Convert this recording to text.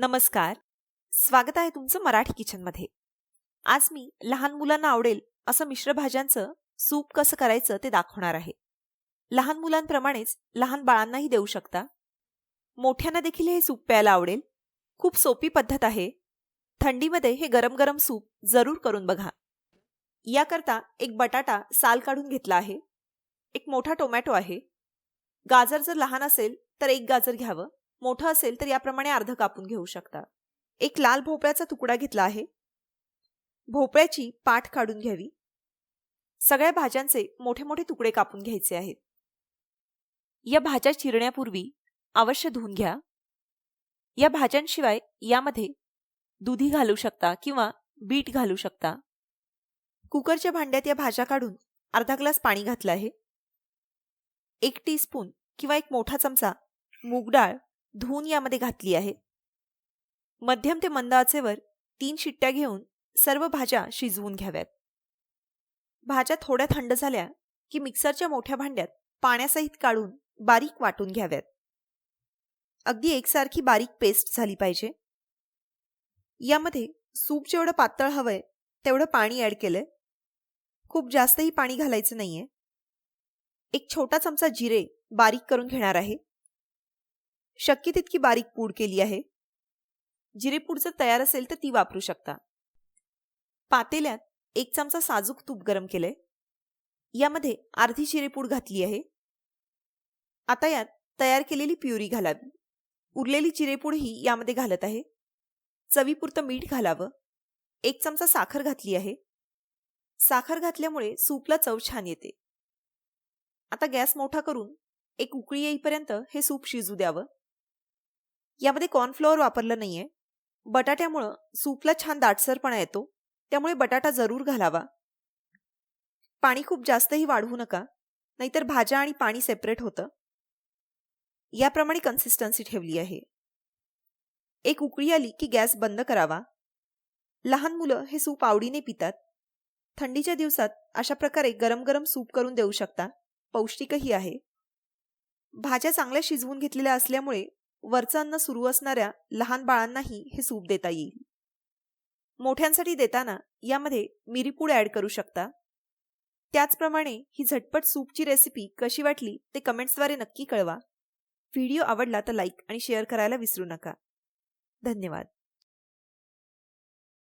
नमस्कार. स्वागत आहे तुमचं मराठी किचनमध्ये. आज मी लहान मुलांना आवडेल असं मिश्र भाज्यांचं सूप कसं करायचं ते दाखवणार आहे. लहान मुलांप्रमाणेच लहान बाळांनाही देऊ शकता. मोठ्यांना देखील हे सूप प्यायला आवडेल. खूप सोपी पद्धत आहे. थंडीमध्ये हे गरम गरम सूप जरूर करून बघा. याकरता एक बटाटा साल काढून घेतला आहे. एक मोठा टोमॅटो आहे. गाजर जर लहान असेल तर एक गाजर घ्यावं. मोठं असेल तर याप्रमाणे अर्ध कापून घेऊ शकता. एक लाल भोपळ्याचा तुकडा घेतला आहे. भोपळ्याची पाठ काढून घ्यावी. सगळ्या भाज्यांचे मोठे मोठे तुकडे कापून घ्यायचे आहेत. या भाज्या चिरण्यापूर्वी अवश्य धुवून घ्या. या भाज्यांशिवाय यामध्ये दुधी घालू शकता किंवा बीट घालू शकता. कुकरच्या भांड्यात या भाज्या काढून अर्धा ग्लास पाणी घातलं आहे. एक टीस्पून किंवा एक मोठा चमचा मूग डाळ धुवून यामध्ये घातली आहे. मध्यम ते मंद आचेवर तीन शिट्ट्या घेऊन सर्व भाज्या शिजवून घ्याव्यात. भाज्या थोड्या थंड झाल्या की मिक्सरच्या मोठ्या भांड्यात पाण्यासहित काढून बारीक वाटून घ्याव्यात. अगदी एकसारखी बारीक पेस्ट झाली पाहिजे. यामध्ये सूप जेवढं पातळ हवंय तेवढं पाणी ऍड केलंय. खूप जास्तही पाणी घालायचं नाहीये. एक छोटा चमचा जिरे बारीक करून घेणार आहे. शक्य तितकी बारीक पूड केली आहे. जिरेपूड जर तयार असेल तर ती वापरू शकता. पातेल्यात एक चमचा साजूक तूप गरम केलंय. यामध्ये अर्धी जिरेपूड घातली आहे. आता यात तयार केलेली प्युरी घालावी. उरलेली जिरेपूडही यामध्ये घालत आहे. चवीपुरतं मीठ घालावं. एक चमचा साखर घातली आहे. साखर घातल्यामुळे सूपला चव छान येते. आता गॅस मोठा करून एक उकळी येईपर्यंत हे सूप शिजू द्यावं. यामध्ये कॉर्नफ्लॉवर वापरलं नाहीये. बटाट्यामुळं सूपला छान दाटसरपणा येतो. त्यामुळे बटाटा जरूर घालावा. पाणी खूप जास्तही वाढवू नका. नाहीतर भाज्या आणि पाणी सेपरेट होतं. याप्रमाणे कन्सिस्टन्सी ठेवली आहे. एक उकळी आली की गॅस बंद करावा. लहान मुलं हे सूप आवडीने पितात. थंडीच्या दिवसात अशा प्रकारे गरम गरम सूप करून देऊ शकता. पौष्टिकही आहे. भाज्या चांगल्या शिजवून घेतलेल्या असल्यामुळे वरचं अन्न सुरू असणाऱ्या लहान बाळांनाही हे सूप देता येईल. मोठ्यांसाठी देताना यामध्ये मिरीपूड ऍड करू शकता. त्याचप्रमाणे ही झटपट सूपची रेसिपी कशी वाटली ते कमेंट्सद्वारे नक्की कळवा. व्हिडिओ आवडला तर लाईक आणि शेअर करायला विसरू नका. धन्यवाद.